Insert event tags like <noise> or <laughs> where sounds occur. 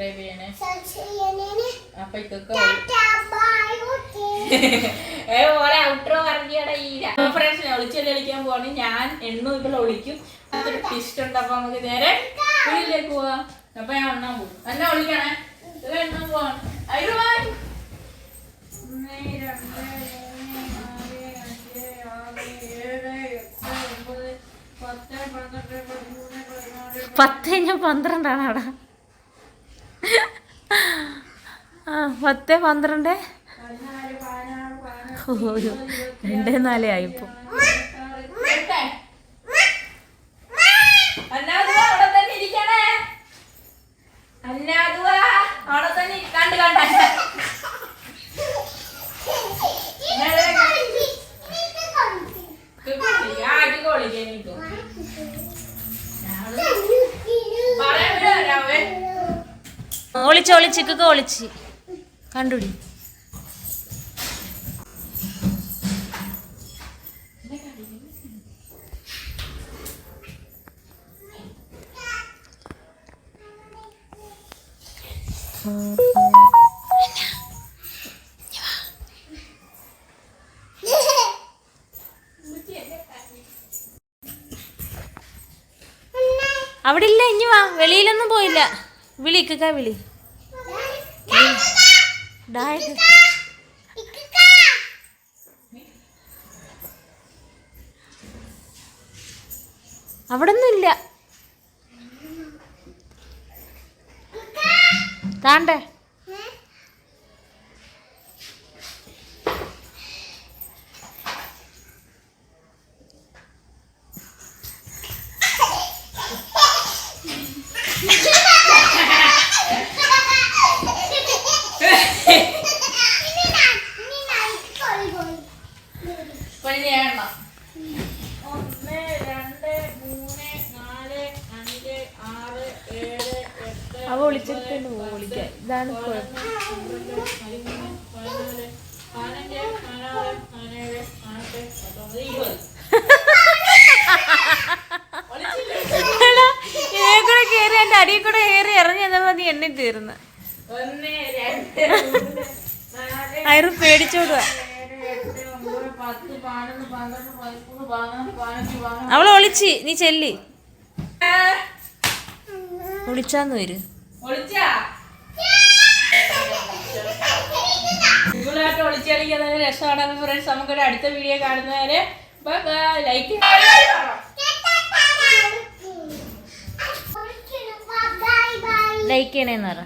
Subscribe ചെയ്യണേ അപ്പൊ പറഞ്ഞിയുടെ ഈ ഒളിച്ചെല്ലി കളിക്കാൻ പോവാണ് ഞാൻ എണ്ണു ഇപ്പോൾ ഒളിക്കും അതൊരു ടിസ്റ്റ് ഉണ്ട് അപ്പൊ നമുക്ക് നേരെ വീട്ടിലേക്ക് പോവാം അപ്പൊ ഞാൻ എണ്ണാൻ പോകും എന്നെ ഒളിക്കണേ ഇത് എണ്ണാൻ പോവാണ് അയ്യോ പത്ത് കഴിഞ്ഞ പന്ത്രണ്ടാണ് അവിടെ പത്ത് പന്ത്രണ്ട്? ഒരു രണ്ടേ നാലേ ആയിപ്പോ. അവിടെ തന്നെ കണ്ട്. ഒളിച്ച് ഒളിച്ചിക്കൊക്കെ ഒളിച്ച്. കണ്ടുടി അവിടെ ഇല്ല ഇനി വാ. വെളിയിലൊന്നും പോയില്ല. വിളിക്കുക വിളി. ഡായ അവിടെ ഒന്നും ഇല്ല താണ്ടേ. ഇപ്പൊ <laughs> പതിനേഴ് പതിനെട്ട് പത്തൊമ്പത് ഇരുപത് എടാ, ഇതേ കൂടെ കേറി എന്റെ അടിയിൽ കൂടെ കയറി ഇറങ്ങി എന്നാ മതി എണ്ണി തീർന്ന് അയറ് പേടിച്ചോടുക. അവൾ ഒളിച്ച് നീ ചെല്ലി. ഒളിച്ചാന്ന് വരും. ഒളിച്ചാ? നിങ്ങളായിട്ട് ഒളിച്ചടിക്കുന്നത് രസമാണ്. ഫ്രണ്ട്സ് നമുക്കൊരു അടുത്ത വീഡിയോ കാണുന്നവരെ ലൈക്ക് ബൈ ബൈ ലൈക്ക് ചെയ്യണേന്ന് പറ.